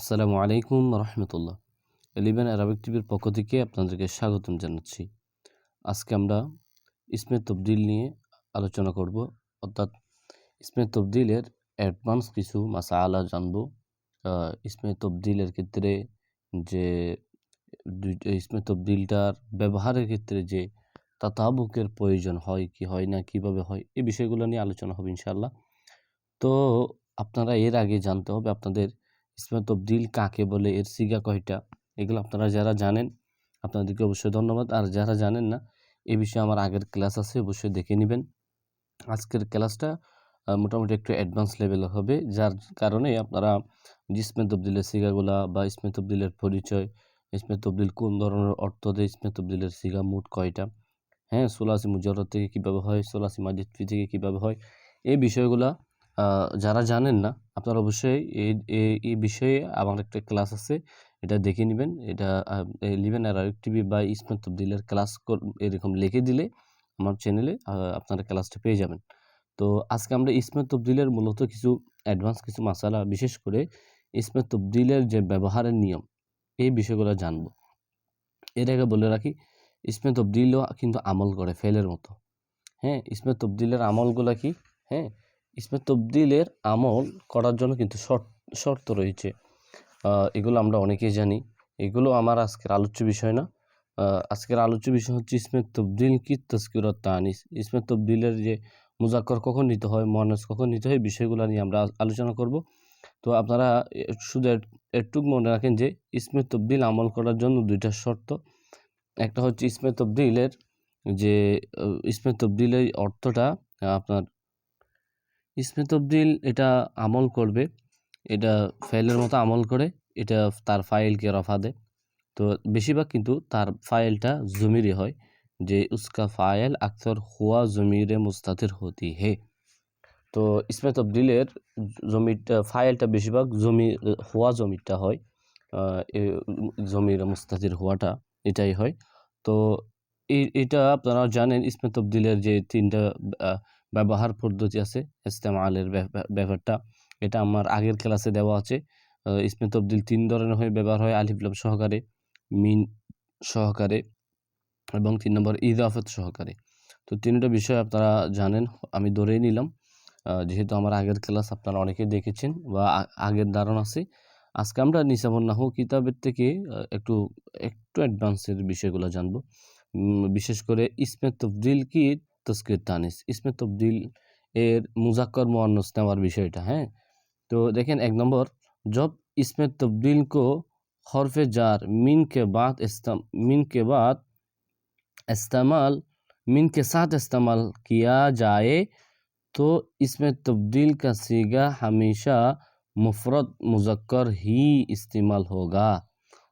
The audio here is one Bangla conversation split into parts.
আসসালামু আলাইকুম রহমতুল্লাহ। এলিভেন অ্যারাবিক টিভির পক্ষ থেকে আপনাদেরকে স্বাগতম জানাচ্ছি। আজকে আমরা ইসমে তবদিল নিয়ে আলোচনা করব, অর্থাৎ ইসমে তবদিলের অ্যাডভান্স কিছু মাসা আলা জানব ইসমে তবদিলের ক্ষেত্রে যে ইসমে তবদিলটার ব্যবহারের ক্ষেত্রে যে তাতাবুকের প্রয়োজন হয়, কি হয় না, কীভাবে হয় এই বিষয়গুলো নিয়ে আলোচনা হবে ইনশাল্লাহ তো আপনারা এর আগে জানতে হবে, আপনাদের ইসমে তবদিল কাকে বলে, এর সিগা কয়টা, এগুলো আপনারা যারা জানেন আপনাদেরকে অবশ্যই ধন্যবাদ। আর যারা জানেন না, এ বিষয়ে আমার আগের ক্লাস আছে, অবশ্যই দেখে নেবেন। আজকের ক্লাসটা মোটামুটি একটু অ্যাডভান্স লেভেলের হবে, যার কারণে আপনারা ইসমে তবদিলের সিগাগুলা বা ইসমে তবদিলের পরিচয় ইসমে তবদিল কোন ধরনের অর্থ দেয় ইসমে তবদিলের সিগা মোট কয়টা হ্যাঁ সোলাসি মুজরত থেকে কীভাবে হয়, সোলাসি মাজিদ ফি থেকে কীভাবে হয়, এই বিষয়গুলা যারা জানেন না, আপনারা অবশ্যই এই এই- বিষয়ে আমার একটা ক্লাস আছে, এটা দেখে নেবেন। এটা লিভেন আর টিভি বা ইসমত তবদিলের ক্লাস এরকম লিখে দিলে আমার চ্যানেলে আপনারা ক্লাসটা পেয়ে যাবেন। তো আজকে আমরা ইসমত তবদিলের মূলত কিছু অ্যাডভান্স, কিছু মশালা বিশেষ করে ইসমত তবদিলের যে ব্যবহারের নিয়ম, এই বিষয়গুলো জানব। এর আগে বলে রাখি ইসমে তবদিলও কিন্তু আমল করে, ফেলের মতো। হ্যাঁ ইসমে তবদিলের আমলগুলো কি? হ্যাঁ ইসমে তবদিলের আমল করার জন্য কিন্তু শর্ত রয়েছে। এগুলো আমরা অনেকেই জানি। এগুলো আমার আজকের আলোচ্য বিষয় না। আজকের আলোচ্য বিষয় হচ্ছে ইসমে তবদিল কি তস্কিরত তানিস ইসমে তবদিলের যে মুজাক্কর কখন নিতে হয় মহানস কখন নিতে হয়, বিষয়গুলো নিয়ে আমরা আলোচনা করব। তো আপনারা শুধু এটুক মনে রাখেন যে, ইসমে তবদিল আমল করার জন্য দুইটা শর্ত। একটা হচ্ছে ইসমে তবদিলের যে ইসমে তবদিলের অর্থটা আপনার ইসমে তবদিল এটা আমল করবে। এটা ফাইলের মতো আমল করে, এটা তার ফাইলকে রফা দেয়। তো বেশিরভাগ কিন্তু তার ফাইলটা জমিরে হয়, যে উসকা ফাইল আকসর হুয়া জমিরে মুস্তাতির হতি হে। তো ইসমে তবদিলের জমিটা ফাইলটা বেশিরভাগ জমি, হুয়া জমিটা হয় জমির মুস্তাতির হওয়াটা এটাই হয়। তো এটা আপনারা জানেন ইসমে তবদিলের যে তিনটা ব্যবহার পদ্ধতি আছে, ইস্তেমালের ব্যাপারটা। এটা আমার আগের ক্লাসে দেওয়া আছে। ইসমে তবদিল তিন ধরনের হয়ে ব্যবহার হয় আলিফলাম সহকারে, মিন সহকারে এবং তিন নম্বর ইদাফত সহকারে। তো তিনটা বিষয় আপনারা জানেন, আমি ধরেই নিলাম। যেহেতু আমার আগের ক্লাস আপনারা অনেকেই দেখেছেন বা আগের ধারণা আছে, আজকে আমরা নিসাবন্নাহু কিতাবের থেকে একটু একটু অ্যাডভান্সের বিষয়গুলো জানব। বিশেষ করে ইসমে তবদিল কি তস্কির তানিস ইসমে তবদিল এর মুজাক্কর মুয়ান্নাস নেওয়ার বিষয়টা হ্যাঁ তো দেখেন এক নম্বর जब इसमें तब्दील को हरफ जार मिन के बाद इस्तेम मिन के बाद इस्तेमाल मिन के साथ इस्तेमाल किया जाए तो इसमें तब्दील का सीगा हमेशा मुफरद मुजक्कर ही इस्तेमाल होगा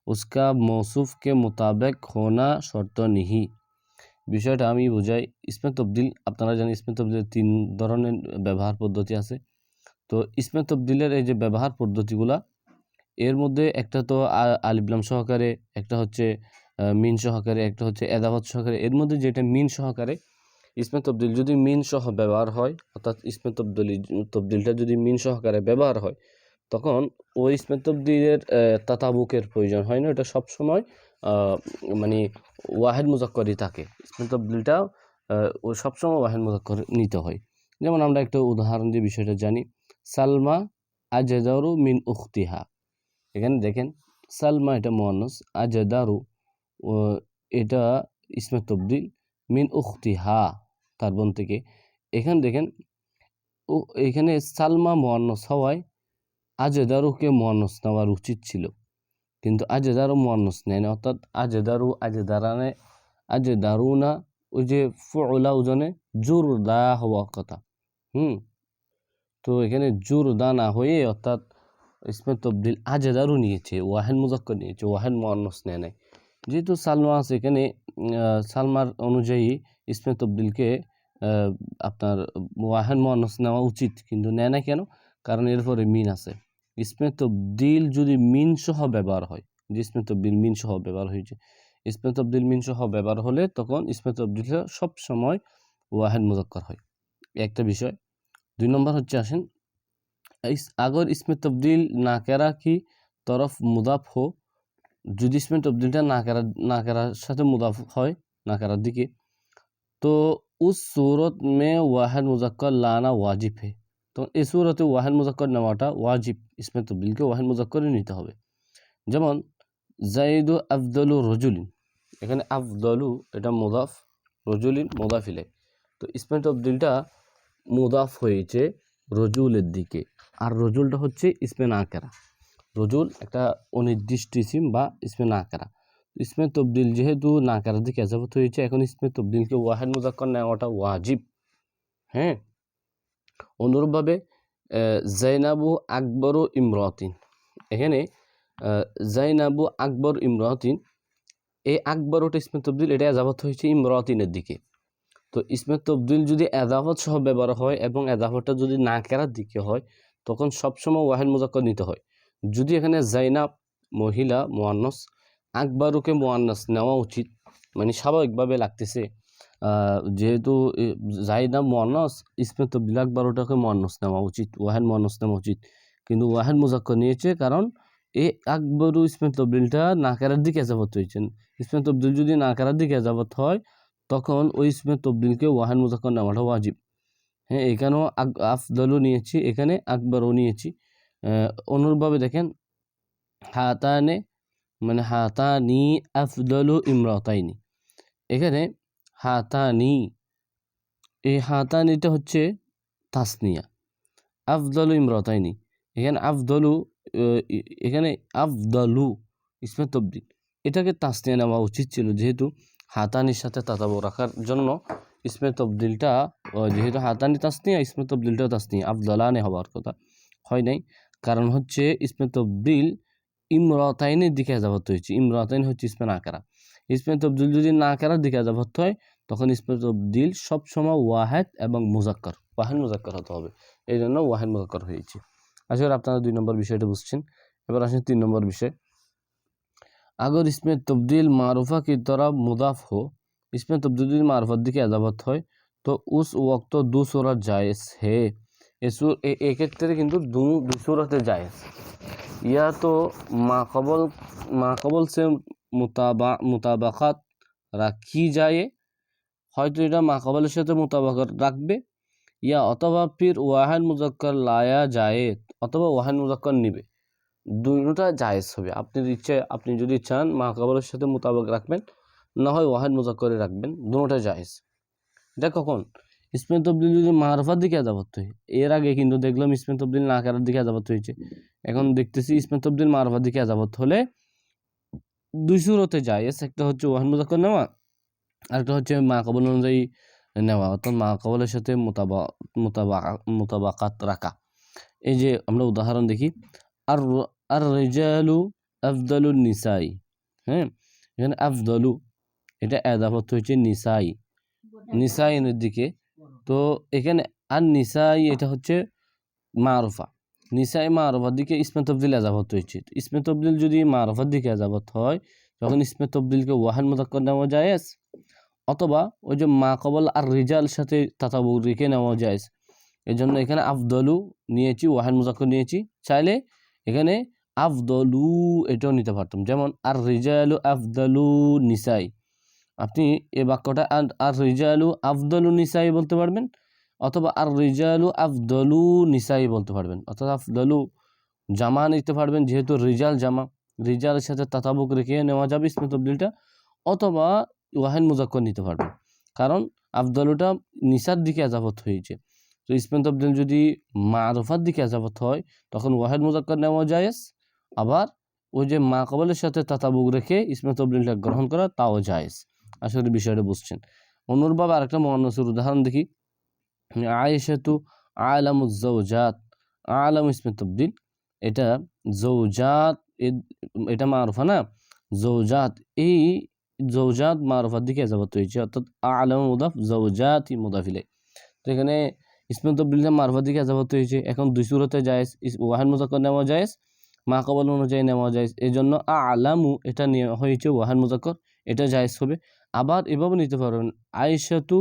उसका मौसूफ के मुताबिक होना शर्त नहीं বিষয়টা আমি বোঝাই। ইসমে তবদিল, আপনারা জানেন ইসমে তবদিলের তিন ধরনের ব্যবহার পদ্ধতি আছে। তো ইসমে তবদিলের এই যে ব্যবহার পদ্ধতিগুলা, এর মধ্যে একটা তো আ- আলিফলাম সহকারে, একটা হচ্ছে মিন সহকারে, একটা হচ্ছে এদাবত সহকারে। এর মধ্যে যেটা মিন সহকারে ইসমে তবদিল যদি মিন সহ ব্যবহার হয়, অর্থাৎ ইসমে তবদলি, তবদিলটা যদি মিন সহকারে ব্যবহার হয়, তখন ওই ইসমে তবদিলের তাতাবুকের প্রয়োজন হয় না। এটা সবসময় মানে ওয়াহেদ মুজাক্করই থাকে। ইসমে ও সবসময় ওয়াহেদ মুজাক্কর নিতে হয়। যেমন আমরা একটা উদাহরণ দিয়ে বিষয়টা জানি। সালমা আজেদারু মিন উখতিহা। এখানে দেখেন, সালমা এটা মোয়ান্নস, আজেদারু এটা ইসমে তবদিল, মিন উখতিহা, তার বোন থেকে। এখানে দেখেন এখানে সালমা মোয়ান্নস হওয়ায় আজেদারুকে মোয়ান্নস নেওয়ার উচিত ছিল। কিন্তু আজেদারু মোয়ান্নস নেয় না, অর্থাৎ আজেদারু আজেদারানে আজেদারুনা ওই যে ফুলা ওজনে জোর দা হওয়া কথা। হুম? তো এখানে জোর দা না হয়ে অর্থাৎ ইসমে তবদিল আজেদারু নিয়েছে ওয়াহেন মুজাক্কর নিয়েছে ওয়াহেন মোয়ান্নস নেয় নাই। যেহেতু সালমা আছে এখানে সালমার অনুযায়ী ইসমে তবদিলকে আপনার ওয়াহেন মোয়ান্নস নেওয়া উচিত, কিন্তু নেয় না কেন? কারণ এরপরে মিন আছে। ইসমে তবদিল যদি মিন সহ ব্যবহার হয় যে ইসমে তবদিল মিন সহ ব্যবহার হয়েছে ইসমে তবদিল মিন সহ ব্যবহার হলে তখন ইসমে তবদিল সব সময় ওয়াহেদ মুজাক্কর হয় একটা বিষয় দুই নম্বর হচ্ছে আসেন इस अगर इसमें तब्दील ना करा कि তরফ মুদাফ হো যদি ইসমে তবদিলটা নাকারা নাকারার সাথে মুদাফ হয় নাকারার দিকে তো উস सूरत में वाहिद मुजक्कर लाना वाजिब है তো এই সুরতে ওয়াহেদ মুজাক্কর নেওয়াটা ওয়াজিব, ইসমে তবদিলকে ওয়াহেদ মুজাক্করই নিতে হবে। যেমন জাইদু আফদলু রজুলিন, এখানে আফদলু এটা মোদাফ, রজুলিন মোদাফিলে তো ইসমে তবদিলটা মোদাফ হয়েছে রজুলের দিকে, আর রজুলটা হচ্ছে ইসমে নাকেরা। রজুল একটা অনির্দিষ্ট ইসিম বা ইসমে নাকেরা। ইসমে তবদিল যেহেতু নাকারার দিকে এজাবত হয়েছে, এখন ইসমে তবদিলকে ওয়াহেদ মুজাক্কর নেওয়াটা ওয়াজিব। হ্যাঁ? অনুরূপভাবে জাইনাবু আকবর ইমরাতিন। এখানে জাইনাবু আকবর ইমরাতিন, এই আকবর ওটা ইসমে তবদিল, এটা এজাবত হয়েছে ইমরাতিনের দিকে। তো ইসমে তবদিল যদি এজাফত সহ ব্যবহার হয় এবং এজাফতটা যদি নাকেরার দিকে হয়, তখন সবসময় ওয়াহেদ মুজাক্কর নিতে হয়। যদি এখানে জাইনাব, মহিলা, মোয়ান্নস, আকবরকে মোয়ান্নাস নেওয়া উচিত মানে স্বাভাবিকভাবে লাগতেছে যেহেতু জাইনাব মোয়ান্নাস ইসমে তবদিল আকবর ওটাকে মোয়ান্নাস নেওয়া উচিত, ওয়াহেদ মোয়ান্নাস নেওয়া উচিত। কিন্তু ওয়াহেদ মুজাক্কর নিয়েছে কারণ এই আকবরু ইসমে তবদিলটা নাকারের দিকে এজাবত হয়েছেন। ইসমে তবদিল যদি নাকারের দিকে এজাবত হয়, তখন ওই ইসমে তবদিলকে ওয়াহেদ মুজাক্কর নেওয়াটা ওয়াজিব। হ্যাঁ এখানেও আফদলও নিয়েছি, এখানে আকবরও নিয়েছি। অনুরূপভাবে দেখেন, হাতানে মানে হাতানি আফদলু ইমরাতাইনি। এখানে হাতানি। এই হাতানিটা হচ্ছে তাসনিয়া। আফদলু ইমরাতাইনি। এখানে আফদলু এখানে আফদলু ইসমে তবদিল। এটাকে তাসনিয়া নেওয়া উচিত ছিল যেহেতু হাতানির সাথে তাতাবো রাখার জন্য ইসমে তবদিলটা যেহেতু হাতানি তাসনিয়া, ইসমে তবদিলটাও তাসনিয়া। আফদলানে হওয়ার কথা হয় নাই। কারণ হচ্ছে ইসমে তবদিল ইমরাতাইনের দিকে যাবত হয়েছে। ইমরাতাইন হচ্ছে ইসমে নাকারা। ইসমে তবদিল যদি না নাকারার দিকে যাবত হয় তখন ইসমে তবদিল সবসময় ওয়াহেদ এবং মুজাক্কর ওয়াহেদ মুজাক্কর হতে হবে এই জন্য ওয়াহেদ মুজাক্কর হয়েছে আশা করি আপনারা দুই নম্বর বিষয়টা বুঝছেন এবার আসেন তিন নম্বর বিষয় अगर इसमें तब्दील मारूफा की तरफ मुदाफ हो इसमें तब्दील मारूफत दिखे अजाबत হয় তো উস ওয়াক্ত দু সুরত জায়েজ হে এক্ষেত্রে কিন্তু দু দু সুরতে জায়েজ ইয়া তো মা কবল মা কবল সে মোতাবা মোতাবাকাত রাখি যায় হয়তো এটা মা কবলের সাথে মোতাবাকাত রাখবে, ইয়া অথবা ফির ওয়াহেদ মুজাক্কর লায়া জায়েদ অথবা ওয়াহেদ মুজাক্কর নিবে। দুইটা জায়েজ হবে। আপনি ইচ্ছে আপনি যদি চান মা কবলের সাথে মোতাবেক রাখবেন, না হয় ওয়াহেদ মুজাক্করে রাখবেন দুটোটা জায়েজ। এটা কখন, ইসমে তবদিল যদি মারফার দিকে আজাবত হয় এর আগে কিন্তু দেখলাম ইসমে তবদিল নাকারের দিকে আজাবত হয়েছে। এখন দেখতেছি ইসমে তবদিল মারফার দিকে আজাবত হলে দুই সুরতে জায়েজ, একটা হচ্ছে ওয়াহেদ মুজাক্কর নেওয়া আরেকটা হচ্ছে মা কবল অনুযায়ী নেওয়া অর্থাৎ মা কবলের সাথে মোতাবা মোতাবা মোতাবাকাত রাখা। এই যে আমরা উদাহরণ দেখি আর আর রেজালু আফদলু নিসাই হ্যাঁ? এখানে আফদলু এটা এদাফত হয়েছে নিসাই। নিসাইনের দিকে তো এখানে আর নিসাই এটা হচ্ছে মারুফা। নিসাই মারুফার দিকে ইসমে তবদিল এজাবত হয়েছে ইসমে তবদিল যদি মারুফার দিকে এজাবত হয় তখন ইসমে তবদিলকে ওয়াহান মোদাক্কর নেওয়া যায় অথবা ওই যে মা কবল আর রিজাল সাথে তাতাবু রেখে নেওয়া যায়। এই জন্য এখানে আফদলু নিয়েছি ওয়াহান মুজাক্কর নিয়েছি। চাইলে এখানে আফদলু এটাও নিতে পারতাম। যেমন, আর রিজালু আফদলু নিসাই। আপনি এ বাক্যটা আর রিজালু আফদলু নিসাই বলতে পারবেন অথবা আর রিজালু আফদলু নিসাই বলতে পারবেন। অর্থাৎ আফদলু জামা নিতে পারবেন, যেহেতু রিজাল জামা। রিজালের সাথে তাতাবুক রেখে নেওয়া যাবে ইসমে তবদিলটা। অথবা ওয়াহেন মুজাক্কর নিতে পারবেন কারণ আফদলুটা নিসার দিকে আজাবত হয়েছে। তো ইসমে তবদিল যদি মারফার দিকে আজাবত হয়, তখন ওয়াহেদ মুজাক্কর নেওয়া জায়েজ। আবার ওই যে মা কবলের সাথে তাতাবুক রেখে ইসমে তবদিলটা গ্রহণ করা, তাও জায়েজ। আসলে বিষয়টা বুঝছেন। অনুরূপভাবে আরেকটা মহানসুর উদাহরণ দেখি। আয়েশাতু আলামুজ্জৌজাত আলাম ইসমে তবদিল এটা জৌজাত এটা মারুফা না? জৌজাত এই জৌজাত মারুফার দিকে যাবত হয়েছে অর্থাৎ আলম মুদাফ জৌজাত মুদাফিলে তো এখানে ইসমে তবদিলটা মারুফার দিকে যাবত হয়েছে এখন দুই সুরতে জায়েজ ওয়াহান মুজাক্কর নেওয়া জায়েজ মা কবল অনুযায়ী নেওয়া যায় এই জন্য আলামু এটা নেওয়া হয়েছে ওয়াহান মুজাক্কর এটা জায়েজ হবে আবার এভাবে নিতে পারবেন আয়সাতু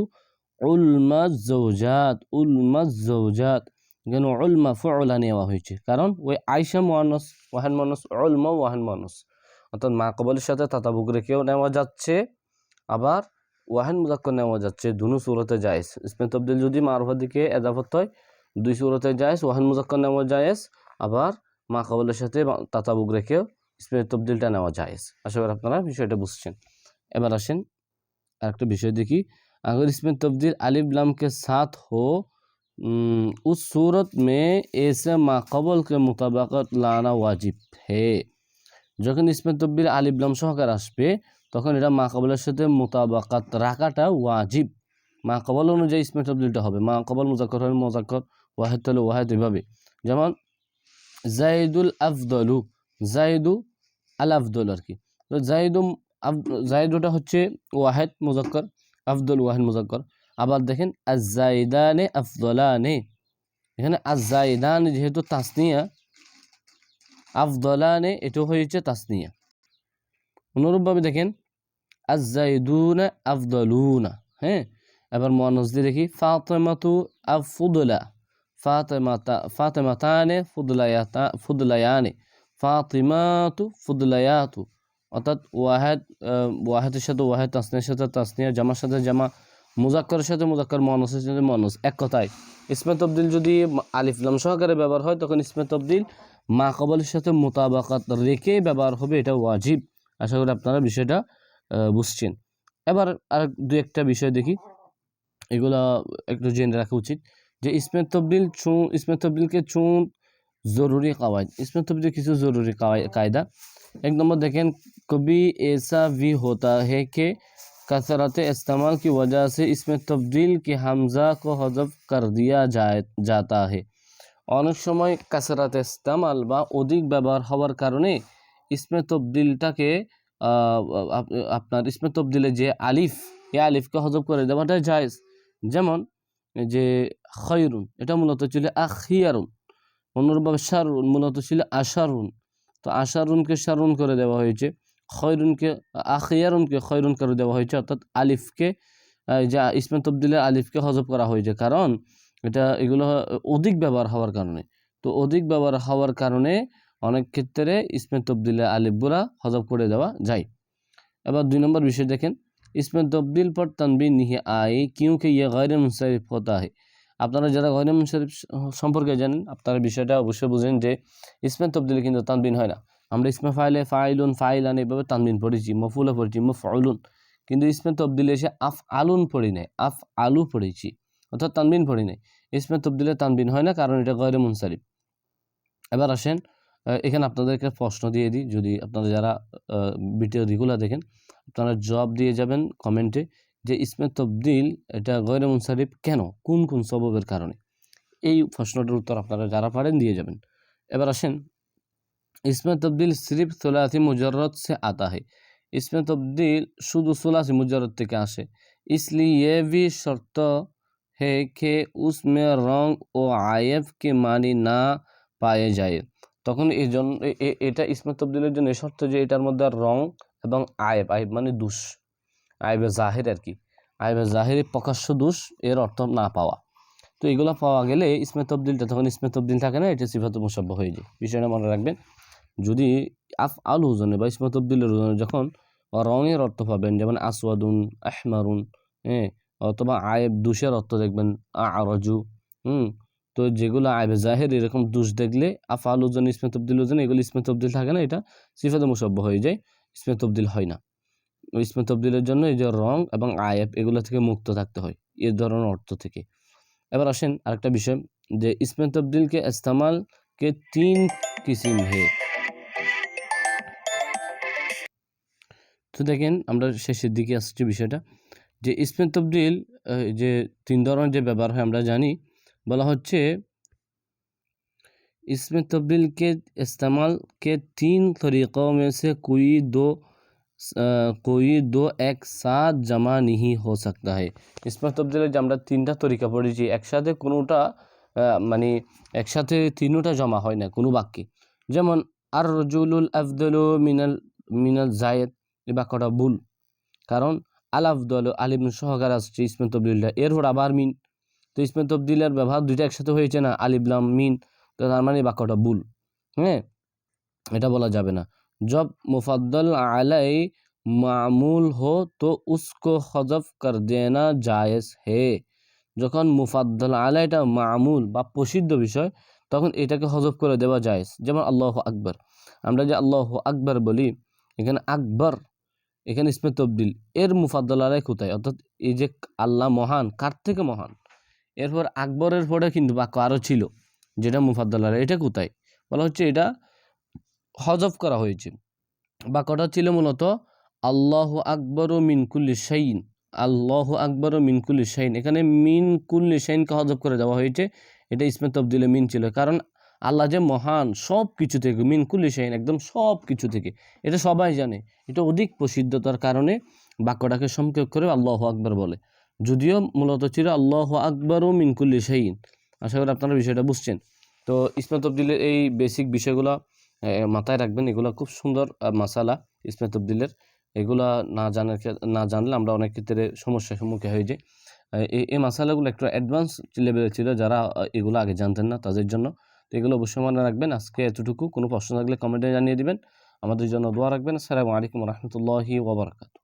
উলমাজ জৌজাত উলমাজ জৌজাত এখানে উলমা ফুলা নেওয়া হয়েছে কারণ ওই আইসা মোয়ানস ওয়াহেন মনস উলমা ওয়াহান মনস অর্থাৎ মা কবলের সাথে তাতাবুক রেখেও নেওয়া যাচ্ছে আবার ওয়াহেন মুজাক্কর নেওয়া যাচ্ছে দুনু সুরতে জায়েজ ইসমে তবদিল যদি মারুফার দিকে এদাফত হয় দুই সুরতে জায়েজ ওয়াহেন মুজাক্কর নেওয়া জায়েজ আবার মা কবলের সাথে তাতাবুক রেখেও ইসমে তবদিলটা নেওয়া জায়েজ আশা করি আপনারা বিষয়টা বুঝছেন এবার আসেন আরেকটা বিষয় দেখি अगर इसमें तब्दील अलिफ लम के साथ हो उम, उस सूरत में ऐसे माकबल के मुताबिकत लाना वाजिब है যখন ইসমে তব্বির আলিবলাম সহকার আসবে, তখন এটা মা কবলের সাথে মোতাবাকাত রাখাটা ওয়াজিব। মা কবল অনুযায়ী ইসমে তবদিলটা হবে মা কবল মুজাক্কর হলে মুজাক্কর ওয়াহেদ হলে ওয়াহেদ এভাবে যেমন জাইদুল আফদলু, জাইদু আল আফদল আর কি। তো জাইদু জাইদুটা হচ্ছে ওয়াহেদ মুজাক্কর আফদল ওয়াহেদ মুজাক্কর আবার দেখেন আজাইদানে আফদলানে। এখানে আজাইদান যেহেতু তাসনিয়া আফদলানে এটাও হয়েছে তাসনিয়া। অনুরূপভাবে দেখেন আজাইদুনা আফদলুনা হ্যাঁ? এবার মনোজ দিয়ে দেখি, ফাতেমাতু আফুদলা, ফাতেমাতা, ফাতেমাতানে ফুদলায়াতা, ফুদলায়ানে, ফাতিমাতু ফুদলায়াতু। অর্থাৎ ওয়াহেদ ওয়াহেদের সাথে ওয়াহেদ, তাসনিয়ার সাথে তাসনিয়া, জামার সাথে জামা, মুজাক্করের সাথে মুজাক্কর মনসের সাথে মনস এক কথায়। ইসমে তবদিল যদি আলিফলাম সহকারে ব্যবহার হয়, তখন ইসমে তবদিল মা কবলের সাথে মোতাবাকাত রেখে ব্যবহার হবে এটা ওয়াজিব আশা করি আপনারা বিষয়টা বুঝছেন এবার আর দু একটা বিষয় দেখি এগুলা একটু জেনে রাখা উচিত যে ইসমে তবদিল চুঁ ইসমে তবদিলকে চুঁ জরুরি কাওয়ায়দ ইসমে তবদিল কিছু জরুরি কায়দা एक नंबर देखें कभी ऐसा भी होता है कि कसरत इस्तेमाल की वजह से इसमें तब्दील के हमज़ा को हजफ कर दिया जाए जाता है অনেক সময় কাসরাত ইস্তেমাল বা অধিক ব্যবহার হওয়ার কারণে ইসমে তবদিলটাকে আপনার ইসমে তবদিলে যে আলিফ এই আলিফকে হজব করে দেওয়াটা জায়েজ। যেমন যে খয়রুন, এটা মূলত ছিল আখিয়ারুন। অনুরূপভাবে শারুন মূলত ছিল আশারুন। তো আশারুনকে শারুন করে দেওয়া হয়েছে, খয়রুনকে, আখিয়ারুনকে খয়রুন করে দেওয়া হয়েছে, অর্থাৎ আলিফকে যে ইসমে তবদিলের আলিফকে হজব করা হয়েছে। কারণ এটা এগুলো অধিক ব্যবহার হওয়ার কারণে তো অধিক ব্যবহার হওয়ার কারণে অনেক ক্ষেত্রে ইসমে তবদিলের আলিফগুলা হজব করে দেওয়া যায় এবার দুই নম্বর বিষয় দেখেন इसमें तब्दील पर तनबी नहीं आई क्योंकि ये गैर मुनसरिफ होता है আপনারা যারা গয়না মুনশরিফ সম্পর্কে জানেন আপনারা বিষয়টা অবশ্যই বুঝেন যে ইসমে তবদিলে কিন্তু তানবিন হয় না আমরা ইসমে ফাইলে ফাইলুন ফাইলান এইভাবে তানবিন পড়েছি মফুলা পড়েছি মফউলুন কিন্তু ইসমে তবদিলে এসে আফ আলুন পড়ি নাই আফ আলু পড়েছি অর্থাৎ তানবিন পড়ি নাই ইসমে তবদিলে তানবিন হয় না কারণ এটা গয়রে মুনসারিফ এবার আসেন এখানে আপনাদেরকে প্রশ্ন দিয়ে দিই যদি আপনারা যারা ভিডিও রেগুলার দেখেন আপনারা জবাব দিয়ে যাবেন কমেন্টে যে ইসমে তবদিল এটা গয়রে মুনসারিফ কেন কোন কোন সববের কারণে এই প্রশ্নটার উত্তর আপনারা যারা পারেন দিয়ে যাবেন এবার আসেন ইসমে তবদিল সিরিফ সোলাসি মুজরত সে আতা হয় ইসমে তবদিল শুধু সোলাসি মুজরত থেকে আসে इसलिए ये भी शर्त है कि उसमें रंग ও আয়েব কে মানি না পায়ে যায় তখন এই জন্য এটা ইসমে তবদিলের জন্য শর্ত যে এটার মধ্যে রং এবং আয়েব আয়েব মানে দুষ আইবে জাহের আর কি আইবে জাহের প্রকাশ্য দোষ এর অর্থ না পাওয়া তো এগুলো পাওয়া গেলে ইসমে তবদিলটা তখন ইসমে তবদিল থাকে না এটা সিফাত মুসাব্য হয়ে যায় বিষয়টা মনে রাখবেন যদি আফ আল হুজনে বা ইসমে তবদিলের হুজনে যখন রঙের অর্থ পাবেন যেমন আসওয়াদুন আহমারুন হ্যাঁ অথবা আয়েব দুষের অর্থ দেখবেন আরজু হুম? তো যেগুলো আইবে জাহের, এরকম দুষ দেখলে আফ আল হুজন ইসমে তবদিল হুজন এগুলো ইসমে তবদিল থাকে না, এটা সিফাতে মুসাব্য হয়ে যায় ইসমে তবদিল হয় না। ইসমে তবদিলের জন্য এই যে রং এবং আয়েব এগুলো থেকে মুক্ত থাকতে হয়, এ ধরনের অর্থ থেকে। এবার আসেন আরেকটা বিষয়, যে ইসমে ইস্তেমাল কে তিন কিসিম হে। তো দেখেন আমরা শেষের দিকে আসছি বিষয়টা। যে ইসমে তবদিল যে তিন ধরনের যে ব্যবহার হয় আমরা জানি বলা হচ্ছে इसमें तब्दील के इस्तेमाल के तीन तरीक़ों में से कोई दो कोई दो এক সাথ জমা নিহি হো सकता है ইসমে তবদিলের যে আমরা তিনটা তরিকা পড়েছি একসাথে কোনোটা মানে একসাথে তিনোটা জমা হয় না কোনো বাক্যে যেমন আর রজুলুল আফদল মিনাল মিনাল জায়েদ এই বাক্যটা ভুল কারণ আলাফ দল আলিম সহকার আসছে ইসমে তবদুল্লাহ এরপর আবার মিন। তো ইসমে তবদুল্লার ব্যবহার দুইটা একসাথে হয়েছে না? আলিবলাম মিন। তো তার মানে বাক্যটা ভুল। হ্যাঁ? এটা বলা যাবে না। জব মুফাদ্দল আলাই মামুল হো তো উসকো হজফ কর দেনা জায়েজ হে। যখন মুফাদ্দল আলা এটা মামুল বা প্রসিদ্ধ বিষয়, তখন এটাকে হজফ করে দেওয়া জায়েজ। যেমন আল্লাহ আকবর। আমরা যে আল্লাহ আকবর বলি, এখানে আকবর এখানে ইসমে তবদিল, এর মুফাদ্দল আলাই কোথায়? অর্থাৎ এই যে আল্লাহ মহান, কার থেকে মহান? এরপর আকবরের পরে কিন্তু বাক্য আরও ছিল, যেটা মুফাদ্দল আলাই এটা কোথায়? বলা হচ্ছে এটা হজফ করা হয়েছে। বাক্যটা ছিল মূলত, আল্লাহ আকবর ও মিনকুল্লি শাইন আল্লাহ আকবর ও মিনকুল্লি শাইন এখানে মিনকুল্লি শাইনকে হজফ করে দেওয়া হয়েছে, এটা ইসমে তবদিলে মিন ছিল। কারণ আল্লাহ যে মহান সব কিছু থেকে মিনকুল্লি শাইন একদম সব কিছু থেকে এটা সবাই জানে। এটা অধিক প্রসিদ্ধতার কারণে বাক্যটাকে সংক্ষেপ করে আল্লাহ আকবর বলে। যদিও মূলত ছিল আল্লাহ আকবর ও মিনকুল্লি শাইন আশা করি আপনারা বিষয়টা বুঝছেন। তো ইসমে তবদিলের এই বেসিক বিষয়গুলো মাথায় রাখবেন এগুলো খুব সুন্দর আহ, মাসালা ইসমে তবদিলের। এগুলা না জানার না জানলে আমরা অনেক ক্ষেত্রে সমস্যার সম্মুখীন হয়ে যাই। এই এই মশালাগুলো একটু অ্যাডভান্স লেভেলের ছিল যারা এগুলো আগে জানতেন না তাদের জন্য। তো এগুলো অবশ্যই মনে রাখবেন। আজকে এতটুকু। কোনো প্রশ্ন থাকলে কমেন্টে জানিয়ে দিবেন। আমাদের জন্য দোয়া রাখবেন। আসসালামু আলাইকুম রহমতুল্লাহি ওবরাকাতু